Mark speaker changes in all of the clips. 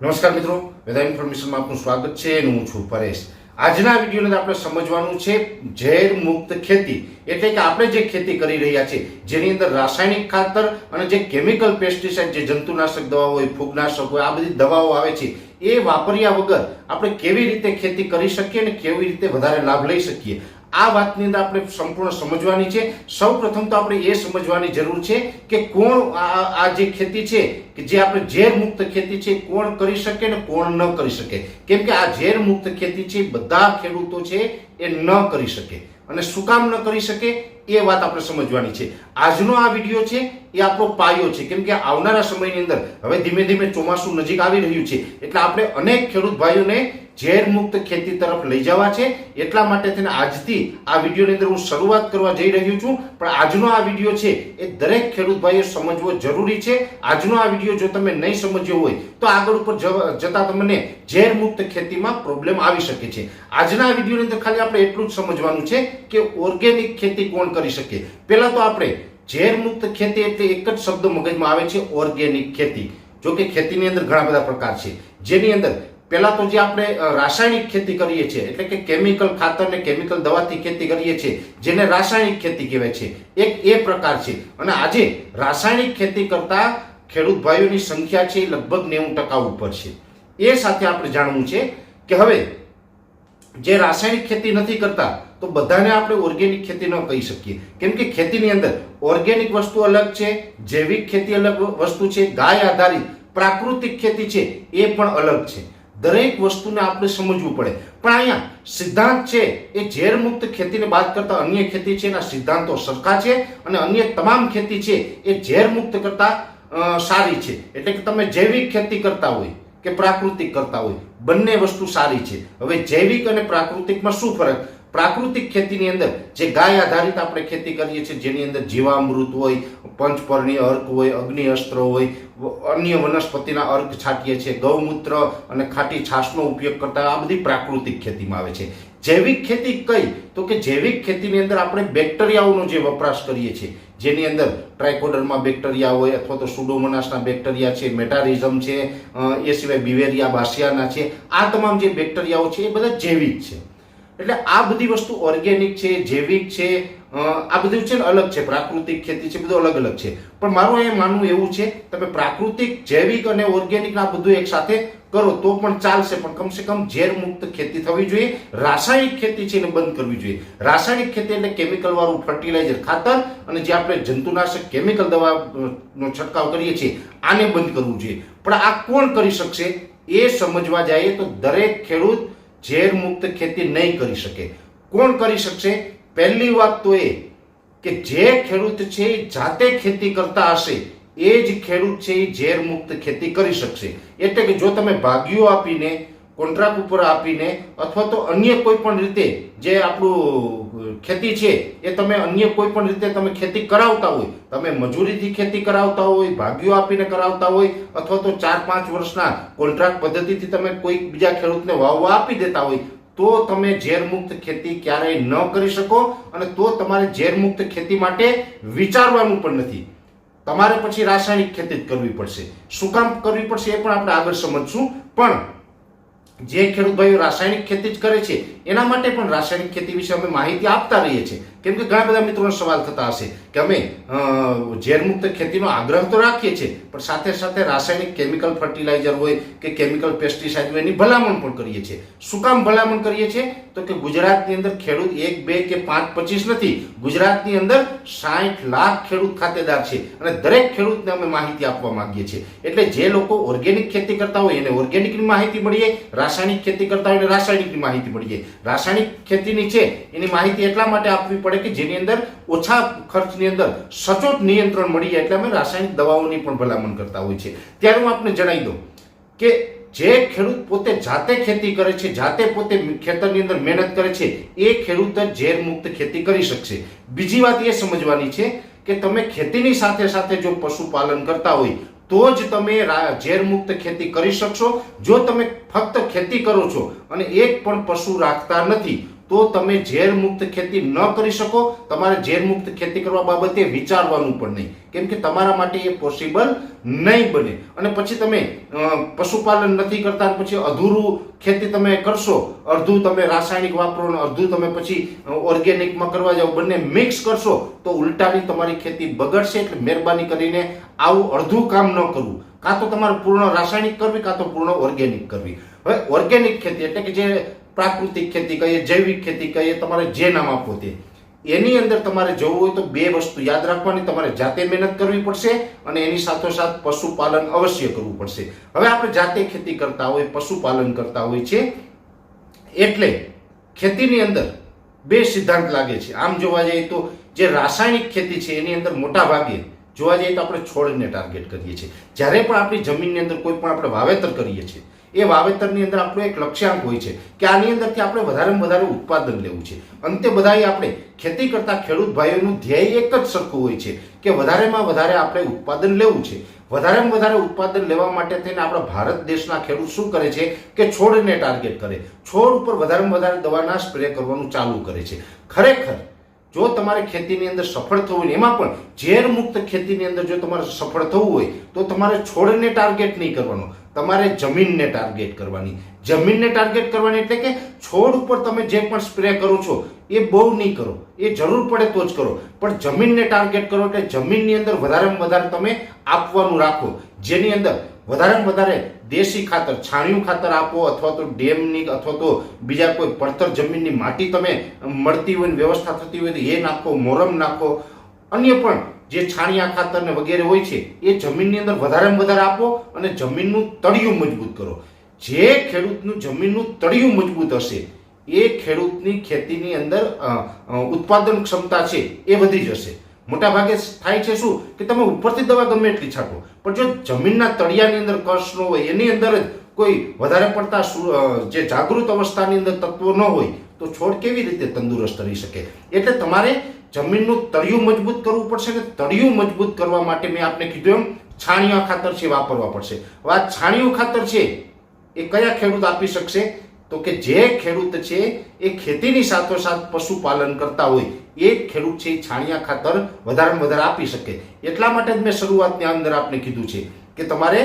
Speaker 1: નમસ્કાર મિત્રો, વેધર ઇન્ફોર્મેશનમાં આપનું સ્વાગત છે અને હું છું પરેશ. આજના વિડીયોની આપણે સમજવાનું છે ઝેર મુક્ત ખેતી. એટલે કે આપણે જે ખેતી કરી રહ્યા છીએ, જેની અંદર રાસાયણિક ખાતર અને જે કેમિકલ પેસ્ટિસાઇડ, જે જંતુનાશક દવાઓ હોય, ફૂગનાશક હોય, આ બધી દવાઓ આવે છે, એ વાપર્યા વગર આપણે કેવી રીતે ખેતી કરી શકીએ અને કેવી રીતે વધારે લાભ લઈ શકીએ? આ વાતની અંદર આપણે સંપૂર્ણ સમજવાની છે. સૌ પ્રથમ તો આપણે એ સમજવાની જરૂર છે કે કોણ આ જે ખેતી છે, કે જે આપણે ઝેર મુક્ત ખેતી છે કોણ કરી શકે ને કોણ ન કરી શકે? કેમ કે આ ઝેર મુક્ત ખેતી છે, બધા ખેડૂતો છે, એ ન કરી શકે. અને શું કામ ન કરી શકે? એ વાત આપણે સમજવાની છે. આજનો આ વીડિયો છે એ આપણો પાયો છે. કેમ કે આવનારા સમયની અંદર હવે ધીમે ધીમે ચોમાસું નજીક આવી રહ્યું છે. એટલે આપણે અનેક ખેડૂત ભાઈઓને ઝેર મુક્ત ખેતી તરફ લઈ જવા છે. એટલા માટે થઈને આજથી આ વિડીયોની અંદર હું શરૂઆત કરવા જઈ રહ્યો છું. પણ આજનો આ વીડિયો છે એ દરેક ખેડૂત ભાઈઓ સમજવો જરૂરી છે. આજનો આ વીડિયો જો તમે નહીં સમજ્યો હોય, તો આગળ ઉપર જતા તમને ઝેર મુક્ત ખેતીમાં પ્રોબ્લેમ આવી શકે છે. આજના વિડીયોની અંદર ખાલી આપણે એટલું જ સમજવાનું છે કે ઓર્ગેનિક ખેતી કોણ કરી શકીએ. પહેલાં તો આપણે ઝેર મુક્ત ખેતી એટલે એક જ શબ્દ મગજમાં આવે છે ઓર્ગેનિક ખેતી. જો કે ખેતીની અંદર ઘણા બધા પ્રકાર છે. જેની અંદર પહેલાં તો જે આપણે રાસાયણિક ખેતી કરીએ છીએ, એટલે કે કેમિકલ ખાતર ને કેમિકલ દવાથી ખેતી કરીએ છીએ, જેને રાસાયણિક ખેતી કહેવાય છે. એક એ પ્રકાર છે. અને આજે રાસાયણિક ખેતી કરતા ખેડૂત ભાઈઓની સંખ્યા છે લગભગ નેવું ટકા ઉપર છે. એ સાથે આપણે જાણવું છે કે હવે જે રાસાયણિક ખેતી નથી કરતા તો બધાને આપણે ઓર્ગેનિક ખેતી ન કહી શકીએ. કેમ કે ખેતીની અંદર ઓર્ગેનિક વસ્તુ અલગ છે, જૈવિક ખેતી અલગ વસ્તુ છે, ગાય આધારિત પ્રાકૃતિક ખેતી છે, એ પણ અલગ છે. દરેક વસ્તુને આપણે સમજવું પડે. પણ અહીંયા સિદ્ધાંત છે, એ ઝેર મુક્ત ખેતીને બાદ કરતા અન્ય ખેતી છે, એના સિદ્ધાંતો સરખા છે અને અન્ય તમામ ખેતી છે, એ ઝેર મુક્ત કરતા સારી છે. એટલે કે તમે જૈવિક ખેતી કરતા હોય કે પ્રાકૃતિક કરતા હોય, બંને વસ્તુ સારી છે. હવે જૈવિક અને પ્રાકૃતિકમાં શું ફરક? પ્રાકૃતિક ખેતીની અંદર જે ગાય આધારિત આપણે ખેતી કરીએ છીએ, જેની અંદર જીવામૃત હોય પંચપર્ણીય અર્ક હોય અગ્નિ અસ્ત્ર હોય અન્ય વનસ્પતિના અર્ક છાંટીએ છીએ, ગૌમૂત્ર અને ખાટી છાશનો ઉપયોગ કરતા આ બધી પ્રાકૃતિક ખેતીમાં આવે છે. જૈવિક ખેતી કઈ? તો કે જૈવિક ખેતીની અંદર આપણે બેક્ટેરિયાઓનો જે વપરાશ કરીએ છીએ, જેની અંદર ટ્રાયકોડરમાં બેક્ટેરિયા હોય અથવા તો સુડોમોનાસના બેક્ટેરિયા છે, મેટારિઝમ છે એ સિવાય બિવેરિયા, બાસિયાના છે, આ તમામ જે બેક્ટેરિયાઓ છે એ બધા જૈવિક છે. એટલે આ બધી વસ્તુ ઓર્ગેનિક છે, જૈવિક છે આ બધું છે ને અલગ છે. પ્રાકૃતિક ખેતી છે, બધું અલગ અલગ છે. પણ મારું એ માનવું એવું છે, તમે પ્રાકૃતિક, જૈવિક અને ઓર્ગેનિક આ બધું એક સાથે કરો તો પણ ચાલશે. પણ કમસે કમ ઝેર મુક્ત ખેતી થવી જોઈએ. રાસાયણિક ખેતી છે એને બંધ કરવી જોઈએ. રાસાયણિક ખેતી એટલે કેમિકલ વાળું ફર્ટિલાઇઝર ખાતર અને જે આપણે જંતુનાશક કેમિકલ દવા નો છંટકાવ કરીએ છીએ, આને બંધ કરવું જોઈએ. પણ આ કોણ કરી શકશે એ સમજવા જાય તો દરેક ખેડૂત ઝેર મુક્ત ખેતી નહીં કરી શકે. કોણ કરી શકશે? પહેલી વાત તો એ કે જે ખેડૂત છે એ જાતે ખેતી કરતા હશે, એ જ ખેડૂત છે એ ઝેર મુક્ત ખેતી કરી શકશે. એટલે કે જો તમે ભાગ્યો આપીને કોન્ટ્રાક્ટ ઉપર આપીને અથવા તો અન્ય કોઈ પણ રીતે જે આપણું ખેતી છે, એ તમે અન્ય કોઈ પણ રીતે તમે ખેતી કરાવતા હોય, તમે મજૂરીથી ખેતી કરાવતા હોય, ભાગીઓ આપીને કરાવતા હોય, અથવા તો ચાર પાંચ વર્ષના કોન્ટ્રાક્ટ પદ્ધતિથી તમે કોઈ બીજા ખેડૂતને વાવવા આપી દેતા હોય, તો તમે ઝેરમુક્ત ખેતી ક્યારેય ન કરી શકો અને તો તમારે ઝેરમુક્ત ખેતી માટે વિચારવાનું પણ નથી. તમારે પછી રાસાયણિક ખેતી જ કરવી પડશે. શું કામ કરવી પડશે એ પણ આપણે આગળ સમજશું. પણ જે ખેડૂત ભાઈઓ રાસાયણિક ખેતી જ કરે છે એના માટે પણ રાસાયણિક ખેતી વિશે અમે માહિતી આપતા રહીએ છીએ. કેમ કે ઘણા બધા મિત્રોનો સવાલ થતા હશે કે અમે ઝેરમુક્ત ખેતીનો આગ્રહ તો રાખીએ છીએ, પણ સાથે સાથે રાસાયણિક કેમિકલ ફર્ટિલાઇઝર હોય કે કેમિકલ પેસ્ટિસાઇડ હોય એની ભલામણ પણ કરીએ છીએ. શું કામ ભલામણ કરીએ છીએ? તો કે ગુજરાતની અંદર ખેડૂત એક, બે કે પાંચ, પચીસ નથી. ગુજરાતની અંદર સાઠ લાખ ખેડૂત ખાતેદાર છે અને દરેક ખેડૂતને અમે માહિતી આપવા માંગીએ છીએ. એટલે જે લોકો ઓર્ગેનિક ખેતી કરતા હોય એને ઓર્ગેનિકની માહિતી મળીએ, રાસાયણિક ખેતી કરતા હોય એને રાસાયણિકની માહિતી મળીએ. રાસાયણિક ખેતીની છે, એની માહિતી એટલા માટે આપવી પડે કે જેની અંદર ઓછા ખર્ચની અંદર સચોટ નિયંત્રણ મળી જાય, એટલે અમે રાસાયણિક દવાઓની પણ ભલામણ કરતા હોય છે. ત્યારે હું આપને જણાવી દઉં કે જે ખેડૂત પોતે જાતે ખેતી કરે છે, જાતે પોતે ખેતરની અંદર મહેનત કરે છે, એ ખેડૂત ઝેર મુક્ત ખેતી કરી શકશે. બીજી વાત એ સમજવાની છે કે તમે ખેતીની સાથે સાથે જો પશુપાલન કરતા હોય તો જ તમે ઝેરમુક્ત ખેતી કરી શકશો. જો તમે ફક્ત ખેતી કરો છો અને એક પણ પશુ રાખતા નથી તો તમે ઝેર મુક્ત ખેતી ન કરી શકો, તમારે ઝેર મુક્ત ખેતી કરવા બાબતે વિચારવાનું પણ નહીં. કેમ કે તમારા માટે એ પોસિબલ નહીં બને. અને પછી તમે પશુપાલન નથી કરતા પછી અધૂરું ખેતી તમે કરશો, અડધું તમે રાસાયણિક વાપરો અને અડધું તમે પછી ઓર્ગેનિકમાં કરવા જાઓ, બંને મિક્સ કરશો, તો ઉલટાની તમારી ખેતી બગડશે એટલે મહેરબાની કરીને આવું અડધું કામ ન કરવું. કાં તો તમારે પૂર્ણ રાસાયણિક કરવી, કાં તો પૂર્ણ ઓર્ગેનિક કરવી. હવે ઓર્ગેનિક ખેતી એટલે કે જે પ્રાકૃતિક ખેતી કહીએ, જૈવિક ખેતી કહીએ, તમારે જે નામ આપો તે. એની અંદર તમારે જવું હોય તો બે વસ્તુ યાદ રાખવાની, તમારે જાતે મહેનત કરવી પડશે અને એની સાથોસાથ પશુપાલન અવશ્ય કરવું પડશે. હવે આપણે જાતે ખેતી કરતા હોય, પશુપાલન કરતા હોય છે, એટલે ખેતીની અંદર બે સિદ્ધાંત લાગે છે. આમ જોવા જઈએ તો જે રાસાયણિક ખેતી છે, એની અંદર મોટા ભાગે જોવા જઈએ તો આપણે છોડને ટાર્ગેટ કરીએ છીએ. જ્યારે પણ આપણી જમીનની અંદર કોઈ પણ આપણે વાવેતર કરીએ છીએ એ વાવેતરની અંદર આપણું એક લક્ષ્યાંક હોય છે કે આની અંદરથી આપણે વધારેમાં વધારે ઉત્પાદન લેવું છે. અંતે બધાએ આપણે ખેતી કરતા ખેડૂત ભાઈઓનું ધ્યેય એક જ સરખું હોય છે કે વધારેમાં વધારે આપણે ઉત્પાદન લેવું છે. વધારેમાં વધારે ઉત્પાદન લેવા માટે થઈને આપણા ભારત દેશના ખેડૂત શું કરે છે કે છોડને ટાર્ગેટ કરે. છોડ ઉપર વધારેમાં વધારે દવાના સ્પ્રે કરવાનું ચાલુ કરે છે. ખરેખર, જો તમારે ખેતીની અંદર સફળ થવું હોય એમાં પણ ઝેર મુક્ત ખેતીની અંદર જો તમારે સફળ થવું હોય, તો તમારે છોડને ટાર્ગેટ નહીં કરવાનો. તમારે જમીનને ટાર્ગેટ કરવાની. જમીનને ટાર્ગેટ કરવાની એટલે કે છોડ ઉપર તમે જે પણ સ્પ્રે કરો છો, એ બહુ નહીં કરો. એ જરૂર પડે તો જ કરો. પણ જમીનને ટાર્ગેટ કરો એટલે જમીનની અંદર વધારેમાં વધારે તમે આપવાનું રાખો. જેની અંદર વધારેમાં વધારે દેશી ખાતર, છાણિયું ખાતર આપો અથવા તો ડેમની અથવા તો બીજા કોઈ પડતર જમીનની માટી તમે મળતી હોય વ્યવસ્થા થતી હોય તો એ નાખો, મોરમ નાખો. અન્ય પણ જે છાણિયા ખાતર ને વગેરે હોય છે, એ જમીનની અંદર વધારેમાં વધારે આપો અને જમીનનું તળિયું મજબૂત કરો. જે ખેડૂતનું જમીનનું તળિયું મજબૂત હશે, એ ખેડૂતની ખેતીની અંદર ઉત્પાદન ક્ષમતા છે, એ વધી જશે. મોટા ભાગે થાય છે શું? કે તમે ઉપરથી દવા ગમે એટલી છાંટો, પણ જો જમીનના તળિયાની અંદર કશ ન હોય, એની અંદર જ કોઈ વધારે પડતા જે જાગૃત અવસ્થાની અંદર તત્વો ન હોય, તો છોડ કેવી રીતે તંદુરસ્ત રહી શકે? એટલે તમારે જમીનનું તળિયું મજબૂત કરવું પડશે ને તળિયું મજબૂત કરવા માટે મેં આપને કીધું એમ, છાણિયા ખાતર છે વાપરવા પડશે. હવે આ છાણિયું ખાતર છે એ કયા ખેડૂત આપી શકશે? તો કે જે ખેડૂત છે એ ખેતીની સાથોસાથ પશુપાલન કરતા હોય, એ ખેડૂત છે એ છાણિયા ખાતર વધારેમાં વધારે આપી શકે. એટલા માટે જ મેં શરૂઆતની અંદર આપને કીધું છે કે તમારે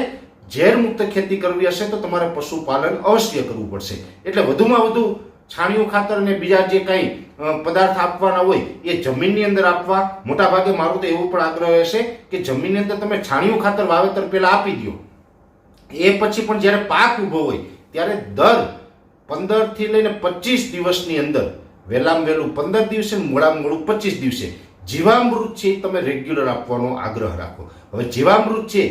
Speaker 1: ઝેરમુક્ત ખેતી કરવી હશે તો તમારે પશુપાલન અવશ્ય કરવું પડશે. એટલે વધુમાં વધુ છાણિયું ખાતર અને બીજા જે કંઈ પદાર્થ આપવાના હોય એ જમીનની અંદર આપવા મોટા ભાગે મારું તો એવું પણ આગ્રહ હશે કે જમીનની અંદર તમે છાણિયું ખાતર વાવેતર પહેલા આપી દો એ પછી પણ જ્યારે પાક ઊભો હોય, ત્યારે દર પંદરથી લઈને પચીસ દિવસની અંદર, વહેલામાં વહેલું પંદર દિવસે મોડામાં મોડું પચીસ દિવસે, જીવામૃત છે એ તમે રેગ્યુલર આપવાનો આગ્રહ રાખો. હવે જીવામૃત છે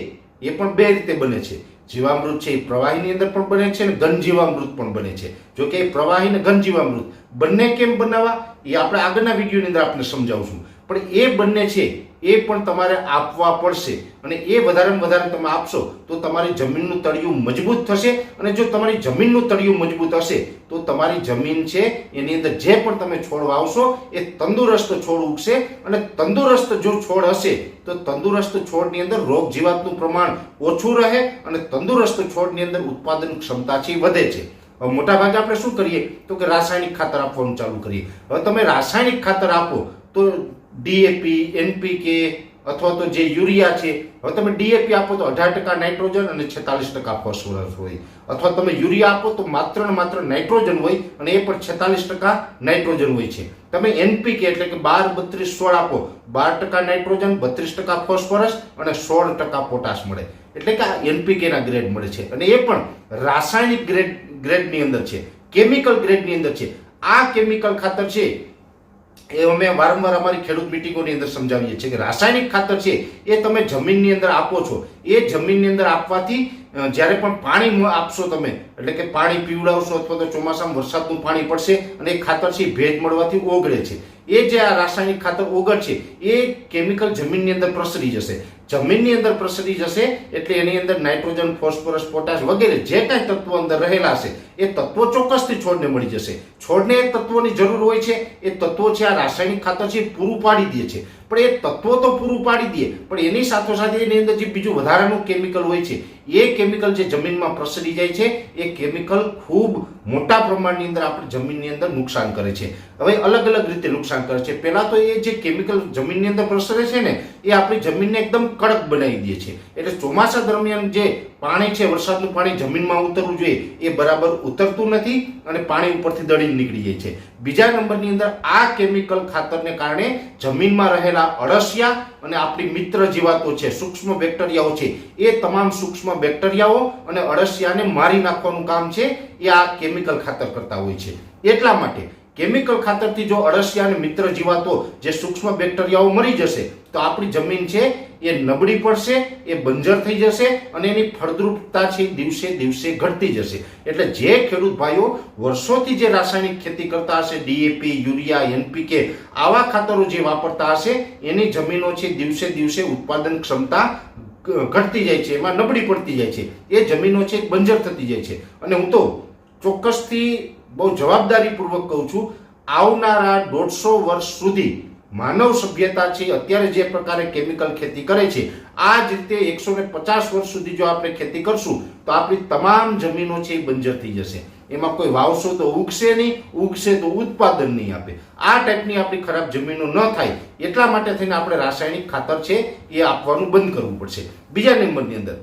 Speaker 1: એ પણ બે રીતે બને છે. જીવામૃત છે એ પ્રવાહીની અંદર પણ બને છે અને ઘન જીવામૃત પણ બને છે. જો કે એ પ્રવાહી ને ઘન જીવામૃત બંને કેમ બનાવવા એ આપણે આગળના વિડીયોની અંદર આપણે સમજાવશું પણ એ બંને છે, એ પણ તમારે આપવા પડશે. અને એ વધારેમાં વધારે તમે આપશો, તો તમારી જમીનનું તળિયું મજબૂત થશે. અને જો તમારી જમીનનું તળિયું મજબૂત હશે, તો તમારી જમીન છે, એની અંદર જે પણ તમે છોડ વાવશો, એ તંદુરસ્ત છોડ ઉગશે. અને તંદુરસ્ત જો છોડ હશે, તો તંદુરસ્ત છોડની અંદર રોગ જીવાતનું પ્રમાણ ઓછું રહે અને તંદુરસ્ત છોડની અંદર ઉત્પાદન ક્ષમતા છે વધે છે. હવે મોટા આપણે શું કરીએ? તો કે રાસાયણિક ખાતર આપવાનું ચાલુ કરીએ. હવે તમે રાસાયણિક ખાતર આપો, તો ડીએપી એનપીકે અથવા તો જે યુરિયા છે, હવે તમે ડીએપી આપો તો અઢાર ટકા નાઇટ્રોજન અને છેતાલીસ ટકા ફોસ્ફરસ હોય. અથવા તમે યુરિયા આપો તો માત્ર ને માત્ર નાઇટ્રોજન હોય અને એ પણ છેતાલીસ ટકા નાઇટ્રોજન હોય છે. તમે એનપીકે એટલે કે બાર બત્રીસ સોળ આપો, બાર ટકા નાઇટ્રોજન, બત્રીસ ટકા ફોસ્ફરસ અને સોળ ટકા પોટાશ મળે. એટલે કે આ એનપીકેના ગ્રેડ મળે છે. અને એ પણ રાસાયણિક ગ્રેડ ગ્રેડની અંદર છે. કેમિકલ ગ્રેડની અંદર છે. આ કેમિકલ ખાતર છે, એ અમે વારંવાર અમારી ખેડૂત મિટિંગોની અંદર સમજાવીએ છીએ કે રાસાયણિક ખાતર છે, એ તમે જમીનની અંદર આપો છો. એ જમીનની અંદર આપવાથી જ્યારે પણ પાણી આપશો તમે, એટલે કે પાણી પીવડાવશો અથવા તો ચોમાસામાં વરસાદનું પાણી પડશે અને એ ખાતર છે ભેજ મળવાથી ઓગળે છે. એ જે આ રાસાયણિક ખાતર ઓગળશે, એ કેમિકલ જમીનની અંદર પ્રસરી જશે. જમીનની અંદર પ્રસરી જશે એટલે એની અંદર નાઇટ્રોજન, ફોસ્ફરસ, પોટાશ વગેરે જે કાંઈ તત્વો અંદર રહેલા છે એ તત્વો ચોક્કસથી છોડને મળી જશે. છોડને એ તત્વોની જરૂર હોય છે, એ તત્વો છે આ રાસાયણિક ખાતર છે પૂરું પાડી દે છે. પણ એ તત્વો તો પૂરું પાડી દે, પણ એની સાથોસાથે એની અંદર જે બીજું વધારાનું કેમિકલ હોય છે એ કેમિકલ જે જમીનમાં પ્રસરી જાય છે એ કેમિકલ ખૂબ મોટા પ્રમાણની અંદર આપણે જમીનની અંદર નુકસાન કરે છે. હવે અલગ અલગ રીતે નુકસાન કરે છે. પહેલા તો એ જે કેમિકલ જમીનની અંદર પ્રસરે છે ને, એ આપણી જમીનને એકદમ કડક બનાવી દે છે. એટલે ચોમાસા દરમિયાન જે પાણી છે, વરસાદનું પાણી જમીનમાં ઉતરવું જોઈએ, એ બરાબર ઉતરતું નથી અને પાણી ઉપરથી દળીને નીકળી જાય છે. બીજા નંબરની અંદર આ કેમિકલ ખાતરને કારણે જમીનમાં રહેલા અળસિયા અને આપણી મિત્ર જીવાતો છે, સૂક્ષ્મ બેક્ટેરિયાઓ છે, એ તમામ સૂક્ષ્મ બેક્ટેરિયાઓ અને અળસિયાને મારી નાખવાનું કામ છે. એ આ કેમિકલ ખાતર કરતા હોય છે. એટલા માટે કેમિકલ ખાતરથી જો અળસિયા અને મિત્ર જીવાતો જે સૂક્ષ્મ બેક્ટેરિયાઓ મરી જશે, તો આપણી જમીન છે એ નબળી પડશે, એ બંજર થઈ જશે અને એની ફળદ્રુપતા છે દિવસે દિવસે ઘટતી જશે. એટલે જે ખેડૂત ભાઈઓ વર્ષોથી જે રાસાયણિક ખેતી કરતા હશે, ડીએપી, યુરિયા, એનપીકે, આવા ખાતરો જે વાપરતા હશે, એની જમીનો છે દિવસે દિવસે ઉત્પાદન ક્ષમતા ઘટતી જાય છે, એમાં નબળી પડતી જાય છે. એ જમીનો છે બંજર થતી જાય છે. અને હું તો ચોક્કસથી બહુ જવાબદારીપૂર્વક કહું છું, આવનારા દોઢસો વર્ષ સુધી માનવ સભ્યતા છે, અત્યારે જે પ્રકારે કેમિકલ ખેતી કરે છે, આ જ રીતે એકસો ને પચાસ વર્ષ સુધી જો આપણે ખેતી કરશું, તો આપણી તમામ જમીનો છે એ બંજર થઈ જશે. એમાં કોઈ વાવશો તો ઉગશે નહીં, ઉગશે તો ઉત્પાદન નહીં આપે. આ ટાઈપની આપણી ખરાબ જમીનો ન થાય, એટલા માટે થઈને આપણે રાસાયણિક ખાતર છે એ આપવાનું બંધ કરવું પડશે. બીજા નંબરની અંદર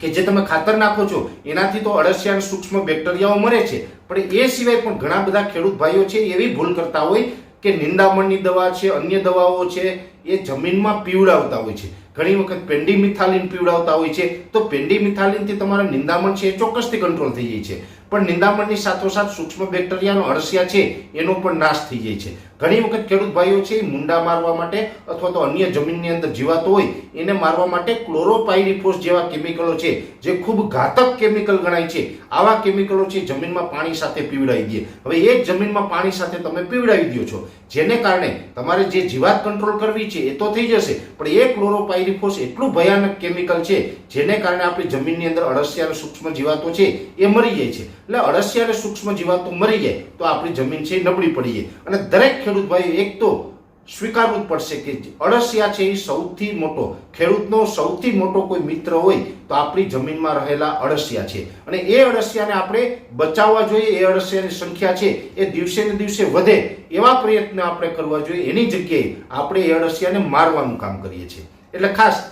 Speaker 1: કે જે તમે ખાતર નાખો છો, એનાથી તો અળસિયા અને સૂક્ષ્મ બેક્ટેરિયાઓ મરે છે. પણ એ સિવાય પણ ઘણા બધા ખેડૂત ભાઈઓ છે, એવી ભૂલ કરતા હોય કે નિંદામણની દવા છે, અન્ય દવાઓ છે, એ જમીનમાં પીવડાવતા હોય છે. ઘણી વખત પેન્ડીમિથાલિન પીવડાવતા હોય છે. તો પેન્ડીમિથાલિનથી તમારા નિંદામણ છે એ ચોક્કસથી કંટ્રોલ થઈ જાય છે. પણ નિંદામણની સાથોસાથ સૂક્ષ્મ બેક્ટેરિયાનો અળસિયા છે, એનો પણ નાશ થઈ જાય છે. ઘણી વખત ખેડૂત ભાઈઓ છે મુંડા મારવા માટે અથવા તો અન્ય જમીનની અંદર જીવાતો હોય, એને મારવા માટે ક્લોરોપાયરીફોસ જેવા કેમિકલો છે, જે ખૂબ ઘાતક કેમિકલ ગણાય છે. આવા કેમિકલો છે, જમીનમાં પાણી સાથે પીવડાવી દે. હવે એ જમીનમાં પાણી સાથે તમે પીવડાવી દો છો. જેને કારણે તમારે જે જીવાત કંટ્રોલ કરવી છે, એ તો થઈ જશે, પણ એ ક્લોરોપાયરીફોસ એટલું ભયાનક કેમિકલ છે, જેને કારણે આપણી જમીનની અંદર અળસિયા અને સૂક્ષ્મ જીવાતો છે, એ મરી જાય છે. એટલે અળસિયા અને સૂક્ષ્મ જીવાતો મરી જાય તો આપણી જમીન છે એ નબળી પડી જાય. અને દરેક ખેડૂત ભાઈ એક તો સ્વીકારવું જ પડશે કે અળસિયા છે એ સૌથી મોટો. ખેડૂતનો સૌથી મોટો કોઈ મિત્ર હોય તો આપણી જમીનમાં રહેલા અળસિયા છે. અને એ અળસિયાને આપણે બચાવવા જોઈએ, એ અળસિયાની સંખ્યા છે એ દિવસે ને દિવસે વધે એવા પ્રયત્ન આપણે કરવા જોઈએ. એની જગ્યાએ આપણે એ અળસિયાને મારવાનું કામ કરીએ છીએ. એટલે ખાસ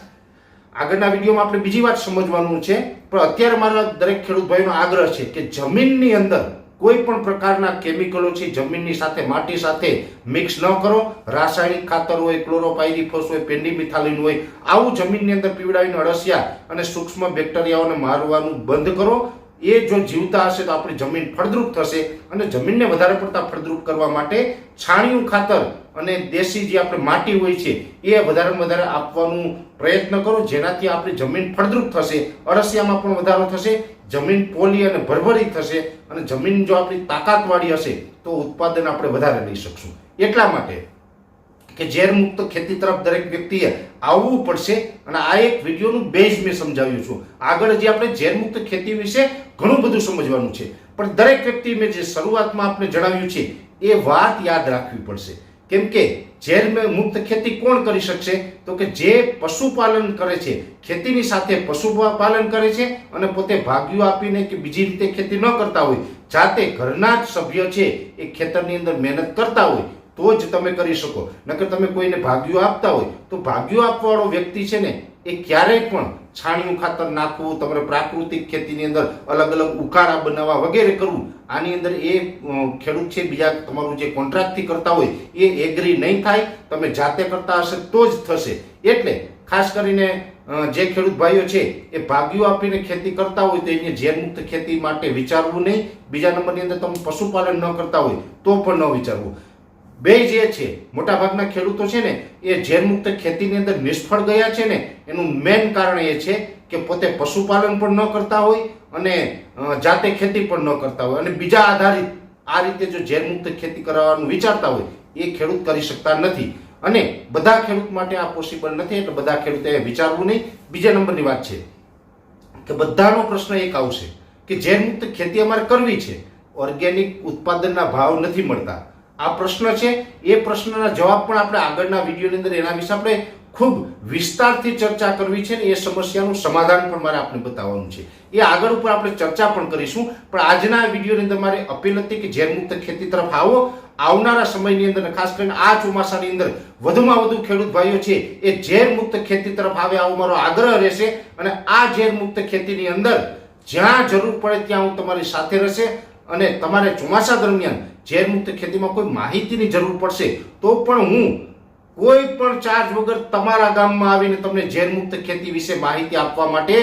Speaker 1: આગળના વિડીયોમાં આપણે બીજી વાત સમજવાનું છે. પણ અત્યારે મારા દરેક ખેડૂત ભાઈનો આગ્રહ છે કે જમીનની અંદર કોઈ પણ પ્રકારના કેમિકલો છે જમીનની સાથે, માટી સાથે મિક્સ ન કરો. રાસાયણિક ખાતર હોય ક્લોરોપાયરીફોસ હોય પેન્ડીમિથાલિન હોય, આવું જમીનની અંદર પીવડાવીને અળસિયા અને સૂક્ષ્મ બેક્ટેરિયાઓને મારવાનું બંધ કરો. એ જો જીવતા હશે તો આપણી જમીન ફળદ્રુપ થશે અને જમીનને વધારે પડતા ફળદ્રુપ કરવા માટે છાણિયું ખાતર અને દેશી જે આપણે માટી હોય છે, એ વધારે વધારે આપવાનું પ્રયત્ન કરો. જેનાથી આપણી જમીન ફળદ્રુપ થશે, અળસિયામાં પણ વધારો થશે, જમીન પોલી અને ભરભરી થશે, અને જમીન જો આપણી તાકાતવાળી હશે, તો ઉત્પાદન આપણે વધારે લઈ શકશું. એટલા માટે કે ઝેરમુક્ત ખેતી તરફ દરેક વ્યક્તિએ આવવું પડશે, અને આ એક વિડીયોનું બેઝ મેં સમજાવ્યું છું. આગળ જે આપણે ઝેરમુક્ત ખેતી વિશે ઘણું બધું સમજવાનું છે. પણ દરેક વ્યક્તિ મેં જે શરૂઆતમાં આપણે જણાવ્યું છે, એ વાત યાદ રાખવી પડશે. કેમ કે ઝેર મુક્ત ખેતી કોણ કરી શકશે? તો કે જે પશુપાલન કરે છે, ખેતીની સાથે પશુપાલન કરે છે અને પોતે ભાગ્યું આપીને કે બીજી રીતે ખેતી ન કરતા હોય, જાતે ઘરના જ સભ્ય છે એ ખેતરની અંદર મહેનત કરતા હોય, તો જ તમે કરી શકો. નકર તમે કોઈને ભાગ્યું આપતા હોય, તો ભાગ્યું આપવાવાળો વ્યક્તિ છે ને એ ક્યારેય પણ છાણિયું ખાતર નાખવું, તમારે પ્રાકૃતિક ખેતીની અંદર અલગ અલગ ઉકાળા બનાવવા વગેરે કરવું, આની અંદર એ ખેડૂત છે, બીજા તમારું જે કોન્ટ્રાક્ટથી કરતા હોય, એ એગ્રી નહીં થાય, તમે જાતે કરતા હશે તો જ થશે. એટલે ખાસ કરીને જે ખેડૂત ભાઈઓ છે, એ ભાગ્યો આપીને ખેતી કરતા હોય તો એને ઝેરમુક્ત ખેતી માટે વિચારવું નહીં. બીજા નંબરની અંદર તમે પશુપાલન ન કરતા હોય તો પણ ન વિચારવું. બે જે છે, મોટાભાગના ખેડૂતો છે ને, એ ઝેરમુક્ત ખેતીની અંદર નિષ્ફળ ગયા છે ને, એનું મેઇન કારણ એ છે કે પોતે પશુપાલન પણ ન કરતા હોય અને જાતે ખેતી પણ ન કરતા હોય. અને બીજા આધારિત આ રીતે જો ઝેરમુક્ત ખેતી કરાવવાનું વિચારતા હોય, એ ખેડૂત કરી શકતા નથી. અને બધા ખેડૂત માટે આ પોસિબલ નથી, એટલે બધા ખેડૂતે વિચારવું નહીં. બીજા નંબરની વાત છે કે બધાનો પ્રશ્ન એક આવશે કે ઝેર મુક્ત ખેતી અમારે કરવી છે. ઓર્ગેનિક ઉત્પાદનના ભાવ નથી મળતા. આ પ્રશ્ન છે. એ પ્રશ્નના જવાબ પણ આપણે આગળના વિડીયોની અંદર એના વિશે આપણે ખૂબ વિસ્તારથી ચર્ચા કરવી છે ને એ સમસ્યાનું સમાધાન પણ મારે આપણે બતાવવાનું છે. એ આગળ ઉપર આપણે ચર્ચા પણ કરીશું. પણ આજના વિડીયોની અંદર મારે અપીલ હતી કે ઝેરમુક્ત ખેતી તરફ આવો. આવનારા સમયની અંદર ખાસ કરીને આ ચોમાસાની અંદર વધુમાં વધુ ખેડૂત ભાઈઓ છે એ ઝેરમુક્ત ખેતી તરફ આવે આવો મારો આગ્રહ રહેશે. અને આ ઝેરમુક્ત ખેતીની અંદર જ્યાં જરૂર પડે ત્યાં હું તમારી સાથે રહેશે. અને તમારે ચોમાસા દરમિયાન ઝેરમુક્ત ખેતીમાં કોઈ માહિતીની જરૂર પડશે, તો પણ હું કોઈ પણ ચાર્જ વગર તમારા ગામમાં આવીને તમને ઝેરમુક્ત ખેતી વિશે માહિતી આપવા માટે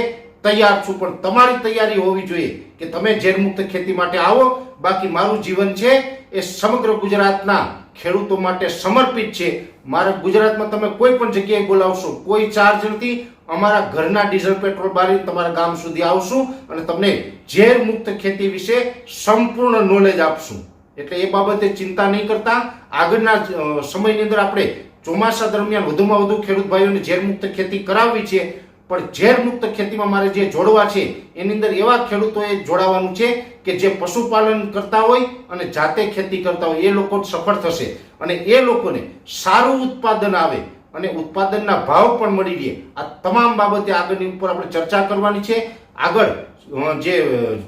Speaker 1: તૈયાર છું. પણ તમારી તૈયારી હોવી જોઈએ કે તમે ઝેરમુક્ત ખેતી માટે આવો. બાકી મારું જીવન છે એ સમગ્ર ગુજરાતના ખેડૂતો માટે સમર્પિત છે. મારા ગુજરાતમાં તમે કોઈ પણ જગ્યાએ બોલાવશો, કોઈ ચાર્જ નથી. અમારા ઘરના ડીઝલ પેટ્રોલ બારી તમારા ગામ સુધી આવશું અને તમને ઝેર મુક્ત ખેતી વિશે સંપૂર્ણ નોલેજ આપશું. એટલે એ બાબતે ચિંતા નહીં કરતા. આગળના સમયની અંદર આપણે ચોમાસા દરમિયાન વધુમાં વધુ ખેડૂત ભાઈઓને ઝેરમુક્ત ખેતી કરાવવી છે. પણ ઝેરમુક્ત ખેતીમાં મારે જે જોડવા છે, એની અંદર એવા ખેડૂતોએ જોડાવાનું છે કે જે પશુપાલન કરતા હોય અને જાતે ખેતી કરતા હોય, એ લોકો સફળ થશે. અને એ લોકોને સારું ઉત્પાદન આવે અને ઉત્પાદનના ભાવ પણ મળી રહે. આ તમામ બાબતે આગળની ઉપર આપણે ચર્ચા કરવાની છે. આગળ જે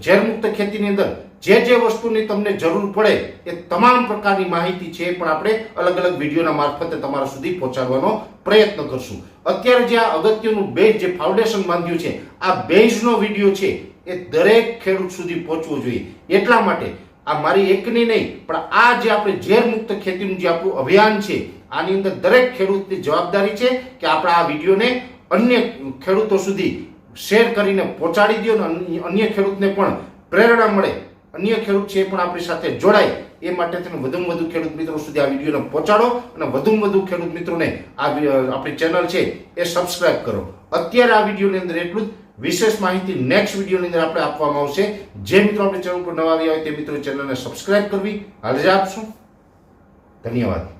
Speaker 1: ઝેરમુક્ત ખેતીની અંદર જે જે વસ્તુની તમને જરૂર પડે એ તમામ પ્રકારની માહિતી છે પણ આપણે અલગ અલગ વિડીયોના મારફતે તમારા સુધી પહોંચાડવાનો પ્રયત્ન કરશું. અત્યારે જે આ અગત્યનું બેઝ જે ફાઉન્ડેશન બાંધ્યું છે, આ બેઝનો વીડિયો છે એ દરેક ખેડૂત સુધી પહોંચવો જોઈએ. એટલા માટે આ મારી એકની નહીં, પણ આ જે આપણે ઝેર મુક્ત ખેતીનું જે આપણું અભિયાન છે, આની અંદર દરેક ખેડૂતની જવાબદારી છે કે આપણે આ વિડીયોને અન્ય ખેડૂતો સુધી શેર કરીને પહોંચાડી દો અને અન્ય ખેડૂતને પણ પ્રેરણા મળે. અન્ય ખેડૂત છે પણ આપણી સાથે જોડાય. એ માટે તમે વધુમાં વધુ ખેડૂત મિત્રો સુધી આ વિડીયોને પહોંચાડો અને વધુમાં વધુ ખેડૂત મિત્રોને આ આપણી ચેનલ છે એ સબસ્ક્રાઇબ કરો. અત્યારે આ વિડીયોની અંદર એટલું જ. વિશેષ માહિતી નેક્સ્ટ વિડીયોની અંદર આપણે આપવામાં આવશે. જે મિત્રો આપણી ચેનલ પર નવા આવ્યા હોય તે મિત્રો ચેનલને સબસ્ક્રાઇબ કરવી. હાલ જ આપશું. ધન્યવાદ.